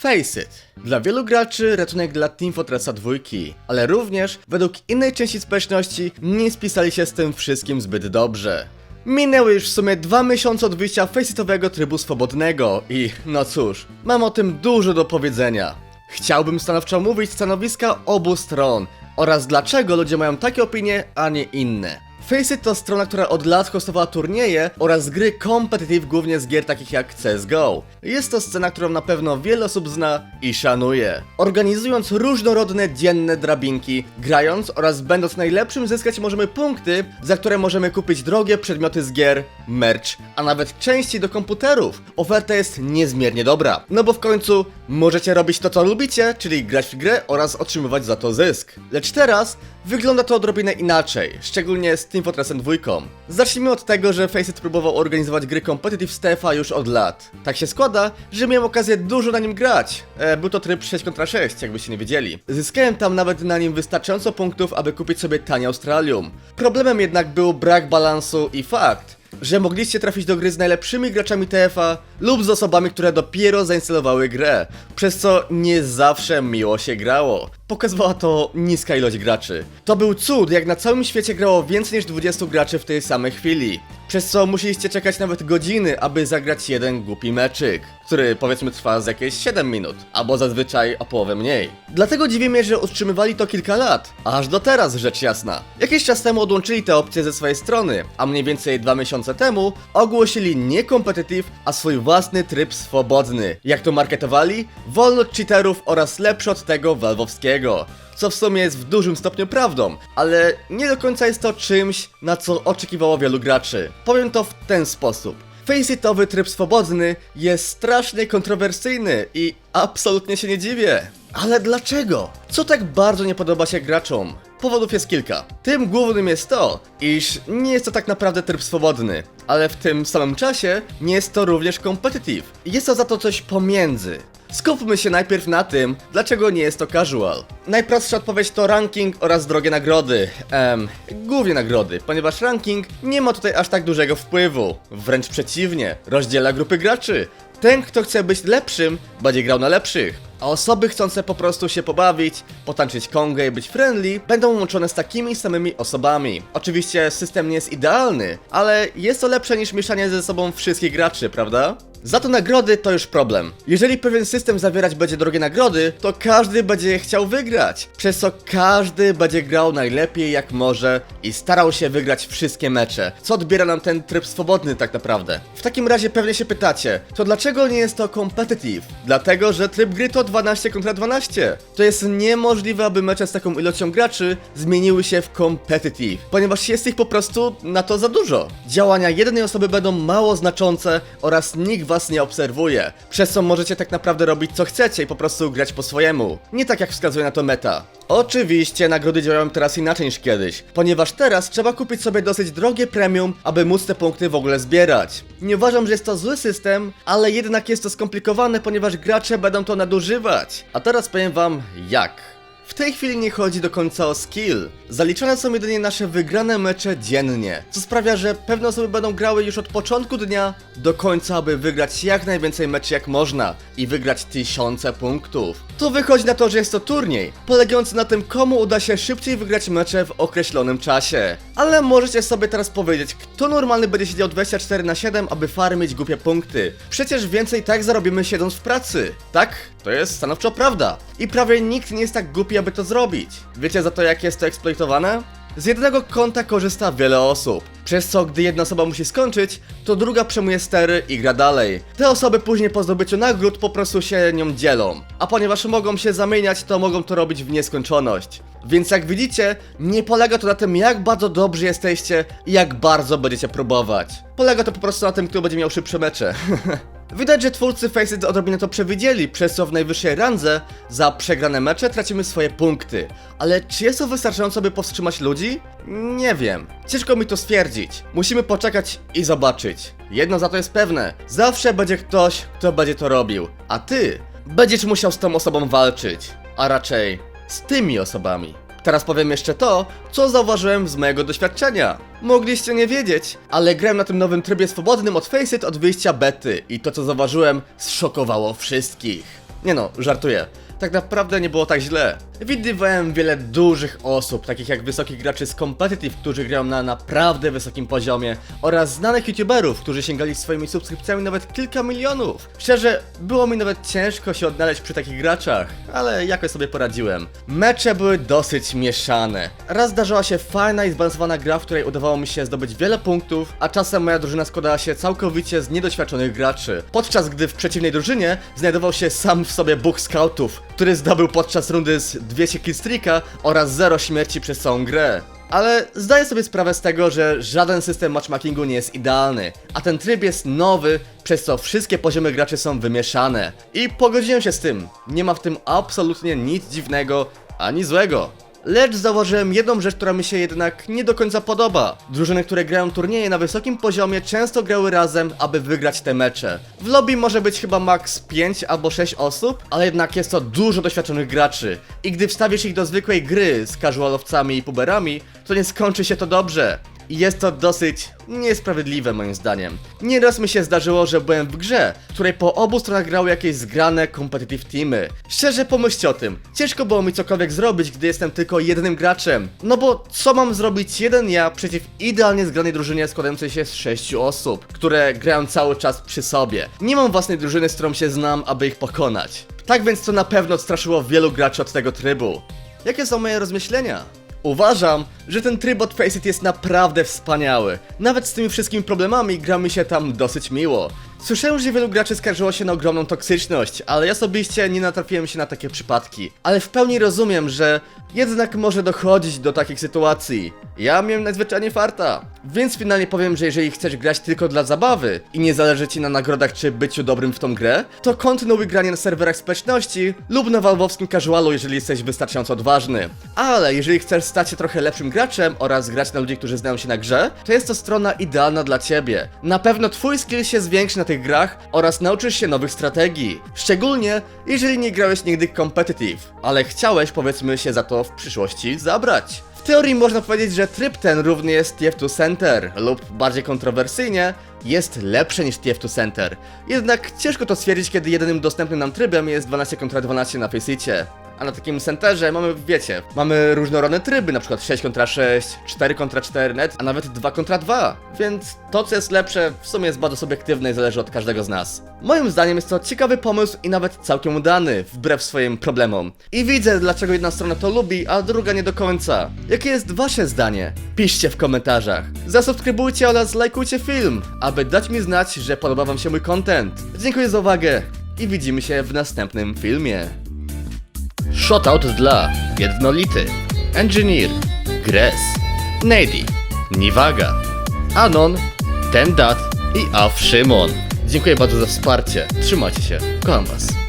Face it. Dla wielu graczy ratunek dla Team Fortressa 2, ale również według innej części społeczności nie spisali się z tym wszystkim zbyt dobrze. Minęły już w sumie dwa miesiące od wyjścia faceitowego trybu swobodnego i no cóż, mam o tym dużo do powiedzenia. Chciałbym stanowczo omówić stanowiska obu stron oraz dlaczego ludzie mają takie opinie, a nie inne. Faceit to strona, która od lat hostowała turnieje oraz gry competitive głównie z gier takich jak CSGO. Jest to scena, którą na pewno wiele osób zna i szanuje. Organizując różnorodne dzienne drabinki, grając oraz będąc najlepszym zyskać możemy punkty, za które możemy kupić drogie przedmioty z gier, merch, a nawet części do komputerów. Oferta jest niezmiernie dobra. No bo w końcu możecie robić to co lubicie, czyli grać w grę oraz otrzymywać za to zysk. Lecz teraz wygląda to odrobinę inaczej, szczególnie z Team Fortressem 2. Zacznijmy od tego, że Faceit próbował organizować gry competitive z TFA już od lat. Tak się składa, że miałem okazję dużo na nim grać. E, był to tryb 6 kontra 6, jakbyście nie wiedzieli. Zyskałem tam nawet na nim wystarczająco punktów, aby kupić sobie tanie Australium. Problemem jednak był brak balansu i fakt, że mogliście trafić do gry z najlepszymi graczami TFA lub z osobami, które dopiero zainstalowały grę, przez co nie zawsze miło się grało. Pokazywała to niska ilość graczy. To był cud, jak na całym świecie grało więcej niż 20 graczy w tej samej chwili. Przez co musieliście czekać nawet godziny, aby zagrać jeden głupi meczyk, który powiedzmy trwa z jakieś 7 minut, albo zazwyczaj o połowę mniej. Dlatego dziwi mnie, że utrzymywali to kilka lat, aż do teraz rzecz jasna. Jakiś czas temu odłączyli te opcje ze swojej strony, a mniej więcej dwa miesiące temu ogłosili nie a swój własny tryb swobodny. Jak to marketowali? Wolno od cheaterów oraz lepszy od tego valve'owskiego co w sumie jest w dużym stopniu prawdą, ale nie do końca jest to czymś, na co oczekiwało wielu graczy. Powiem to w ten sposób. Faceitowy tryb swobodny jest strasznie kontrowersyjny i absolutnie się nie dziwię. Ale dlaczego? Co tak bardzo nie podoba się graczom? Powodów jest kilka. Tym głównym jest to, iż nie jest to tak naprawdę tryb swobodny, ale w tym samym czasie nie jest to również competitive. Jest to za to coś pomiędzy. Skupmy się najpierw na tym, dlaczego nie jest to casual. Najprostsza odpowiedź to ranking oraz drogie nagrody. Em, głównie nagrody, ponieważ ranking nie ma tutaj aż tak dużego wpływu. Wręcz przeciwnie, rozdziela grupy graczy. Ten, kto chce być lepszym, będzie grał na lepszych. A osoby chcące po prostu się pobawić, potańczyć kongę i być friendly, będą łączone z takimi samymi osobami. Oczywiście system nie jest idealny, ale jest to lepsze niż mieszanie ze sobą wszystkich graczy, prawda? Za to nagrody to już problem. Jeżeli pewien system zawierać będzie drogie nagrody, to każdy będzie chciał wygrać. Przez co każdy będzie grał najlepiej jak może i starał się wygrać wszystkie mecze. Co odbiera nam ten tryb swobodny tak naprawdę? W takim razie pewnie się pytacie, to dlaczego nie jest to competitive? Dlatego, że tryb gry to 12 kontra 12. To jest niemożliwe, aby mecze z taką ilością graczy zmieniły się w competitive, ponieważ jest ich po prostu na to za dużo. Działania jednej osoby będą mało znaczące oraz nikt was nie obserwuje, przez co możecie tak naprawdę robić co chcecie i po prostu grać po swojemu. Nie tak jak wskazuje na to meta. Oczywiście nagrody działają teraz inaczej niż kiedyś, ponieważ teraz trzeba kupić sobie dosyć drogie premium, aby móc te punkty w ogóle zbierać. Nie uważam, że jest to zły system, ale jednak jest to skomplikowane, ponieważ gracze będą to nadużywać. A teraz powiem wam jak. W tej chwili nie chodzi do końca o skill. Zaliczane są jedynie nasze wygrane mecze dziennie, co sprawia, że pewne osoby będą grały już od początku dnia do końca, aby wygrać jak najwięcej meczy jak można i wygrać tysiące punktów. To wychodzi na to, że jest to turniej, polegający na tym, komu uda się szybciej wygrać mecze w określonym czasie. Ale możecie sobie teraz powiedzieć, kto normalny będzie siedział 24 na 7, aby farmić głupie punkty. Przecież więcej tak zarobimy siedząc w pracy. Tak? To jest stanowczo prawda. I prawie nikt nie jest tak głupi, aby to zrobić. Wiecie za to, jak jest to eksploitowane? Z jednego konta korzysta wiele osób, przez co gdy jedna osoba musi skończyć, to druga przejmuje stery i gra dalej. Te osoby później po zdobyciu nagród po prostu się nią dzielą, a ponieważ mogą się zamieniać, to mogą to robić w nieskończoność. Więc jak widzicie, nie polega to na tym jak bardzo dobrzy jesteście i jak bardzo będziecie próbować. Polega to po prostu na tym, kto będzie miał szybsze mecze. Widać, że twórcy Faceit odrobinę to przewidzieli, przez co w najwyższej randze za przegrane mecze tracimy swoje punkty. Ale czy jest to wystarczająco, by powstrzymać ludzi? Nie wiem. Ciężko mi to stwierdzić. Musimy poczekać i zobaczyć. Jedno za to jest pewne. Zawsze będzie ktoś, kto będzie to robił. A ty będziesz musiał z tą osobą walczyć. A raczej z tymi osobami. Teraz powiem jeszcze to, co zauważyłem z mojego doświadczenia. Mogliście nie wiedzieć, ale grałem na tym nowym trybie swobodnym od Faceit od wyjścia bety i to co zauważyłem zszokowało wszystkich. Nie no, żartuję. Tak naprawdę nie było tak źle. Widywałem wiele dużych osób, takich jak wysokich graczy z Competitive, którzy grają na naprawdę wysokim poziomie oraz znanych youtuberów, którzy sięgali swoimi subskrypcjami nawet kilka milionów. Szczerze, było mi nawet ciężko się odnaleźć przy takich graczach, ale jakoś sobie poradziłem. Mecze były dosyć mieszane. Raz zdarzyła się fajna i zbalansowana gra, w której udawało mi się zdobyć wiele punktów, a czasem moja drużyna składała się całkowicie z niedoświadczonych graczy. Podczas gdy w przeciwnej drużynie znajdował się sam w sobie Bóg Scoutów, który zdobył podczas rundy z 200 killstreaka oraz 0 śmierci przez całą grę. Ale zdaję sobie sprawę z tego, że żaden system matchmakingu nie jest idealny, a ten tryb jest nowy, przez co wszystkie poziomy graczy są wymieszane. I pogodziłem się z tym. Nie ma w tym absolutnie nic dziwnego ani złego. Lecz zauważyłem jedną rzecz, która mi się jednak nie do końca podoba. Drużyny, które grają turnieje na wysokim poziomie, często grały razem, aby wygrać te mecze. W lobby może być chyba max 5 albo 6 osób, ale jednak jest to dużo doświadczonych graczy. I gdy wstawisz ich do zwykłej gry z casualowcami i puberami, to nie skończy się to dobrze. I jest to dosyć niesprawiedliwe moim zdaniem. Nieraz mi się zdarzyło, że byłem w grze, której po obu stronach grały jakieś zgrane competitive teamy. Szczerze pomyślcie o tym. Ciężko było mi cokolwiek zrobić, gdy jestem tylko jednym graczem. No bo co mam zrobić jeden ja przeciw idealnie zgranej drużynie składającej się z sześciu osób, które grają cały czas przy sobie. Nie mam własnej drużyny, z którą się znam, aby ich pokonać. Tak więc to na pewno odstraszyło wielu graczy od tego trybu. Jakie są moje rozmyślenia? Uważam, że ten tryb od Faceit jest naprawdę wspaniały. Nawet z tymi wszystkimi problemami gra mi się tam dosyć miło. Słyszałem, że wielu graczy skarżyło się na ogromną toksyczność, ale ja osobiście nie natrafiłem się na takie przypadki. Ale w pełni rozumiem, że jednak może dochodzić do takich sytuacji. Ja miałem nadzwyczajnie farta. Więc finalnie powiem, że jeżeli chcesz grać tylko dla zabawy i nie zależy ci na nagrodach czy byciu dobrym w tą grę, to kontynuuj granie na serwerach społeczności lub na walwowskim casualu, jeżeli jesteś wystarczająco odważny. Ale jeżeli chcesz stać się trochę lepszym graczem oraz grać na ludzi, którzy znają się na grze, to jest to strona idealna dla ciebie. Na pewno twój skill się zwiększy na tych grach oraz nauczysz się nowych strategii. Szczególnie jeżeli nie grałeś nigdy competitive, ale chciałeś powiedzmy się za to w przyszłości zabrać. W teorii można powiedzieć, że tryb ten równy jest TF2 Center lub bardziej kontrowersyjnie jest lepszy niż TF2 Center. Jednak ciężko to stwierdzić, kiedy jedynym dostępnym nam trybem jest 12 kontra 12 na Faceicie. A na takim centerze mamy, wiecie, mamy różnorodne tryby, na przykład 6 kontra 6, 4 kontra 4 net, a nawet 2 kontra 2. Więc to, co jest lepsze, w sumie jest bardzo subiektywne i zależy od każdego z nas. Moim zdaniem jest to ciekawy pomysł i nawet całkiem udany, wbrew swoim problemom. I widzę, dlaczego jedna strona to lubi, a druga nie do końca. Jakie jest wasze zdanie? Piszcie w komentarzach. Zasubskrybujcie oraz lajkujcie film, aby dać mi znać, że podoba wam się mój content. Dziękuję za uwagę i widzimy się w następnym filmie. Shoutout dla Jednolity, Engineer, Gres, Nady, Niwaga, Anon, Tendat i Szymon. Dziękuję bardzo za wsparcie. Trzymajcie się. Kocham was.